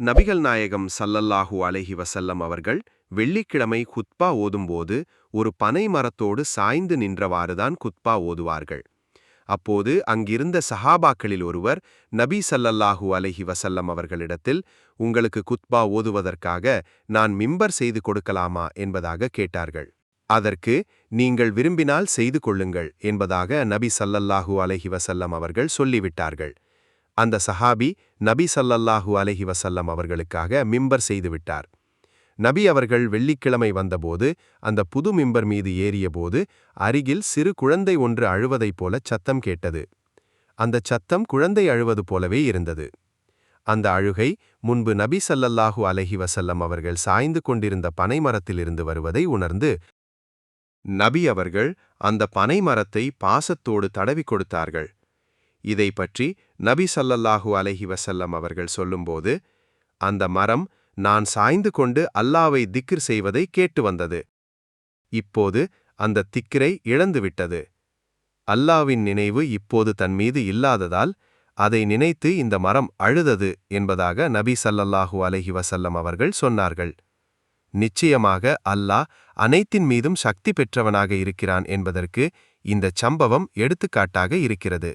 நபிகள் நாயகம் சல்லல்லாஹு அலஹி வசல்லம் அவர்கள் வெள்ளிக்கிழமை குத்பா ஓதும்போது ஒரு பனை மரத்தோடு சாய்ந்து நின்றவாறுதான் குத்பா ஓதுவார்கள். அப்போது அங்கிருந்த சஹாபாக்களில் ஒருவர் நபி சல்லல்லாஹு அலஹி வசல்லம் அவர்களிடத்தில் உங்களுக்கு குத்பா ஓதுவதற்காக நான் மிம்பர் செய்து கொடுக்கலாமா? என்பதாக கேட்டார்கள். அதற்கு நீங்கள் விரும்பினால் செய்து கொள்ளுங்கள் என்பதாக நபி சல்லல்லாஹு அலஹி வசல்லம் அவர்கள் சொல்லிவிட்டார்கள். அந்த சஹாபி நபி சல்லல்லாஹு அலஹி வசல்லம் அவர்களுக்காக மிம்பர் செய்துவிட்டார். நபி அவர்கள் வெள்ளிக்கிழமை வந்தபோது அந்த புது மிம்பர் மீது ஏறியபோது அருகில் சிறு குழந்தை ஒன்று அழுவதைப் போல சத்தம் கேட்டது. அந்த சத்தம் குழந்தை அழுவது போலவே இருந்தது. அந்த அழுகை முன்பு நபி சல்லல்லாஹு அலஹி வசல்லம் அவர்கள் சாய்ந்து கொண்டிருந்த பனைமரத்திலிருந்து வருவதை உணர்ந்து நபி அவர்கள் அந்த பனைமரத்தை பாசத்தோடு தடவி கொடுத்தார்கள். இதை பற்றி நபி சல்லல்லாஹு அலஹி வசல்லம் அவர்கள் சொல்லும்போது அந்த மரம் நான் சாய்ந்து கொண்டு அல்லாவை திக்ர் செய்வதை கேட்டு வந்தது. இப்போது அந்த திக்கிரை இழந்துவிட்டது அல்லாவின் நினைவு இப்போது தன் மீது இல்லாததால் அதை நினைத்து இந்த மரம் அழுதது என்பதாக நபி சல்லல்லாஹு அலஹி வசல்லம் அவர்கள் சொன்னார்கள். நிச்சயமாக அல்லாஹ் அனைத்தின் மீதும் சக்தி பெற்றவனாக இருக்கிறான் என்பதற்கு இந்த சம்பவம் எடுத்துக்காட்டாக இருக்கிறது.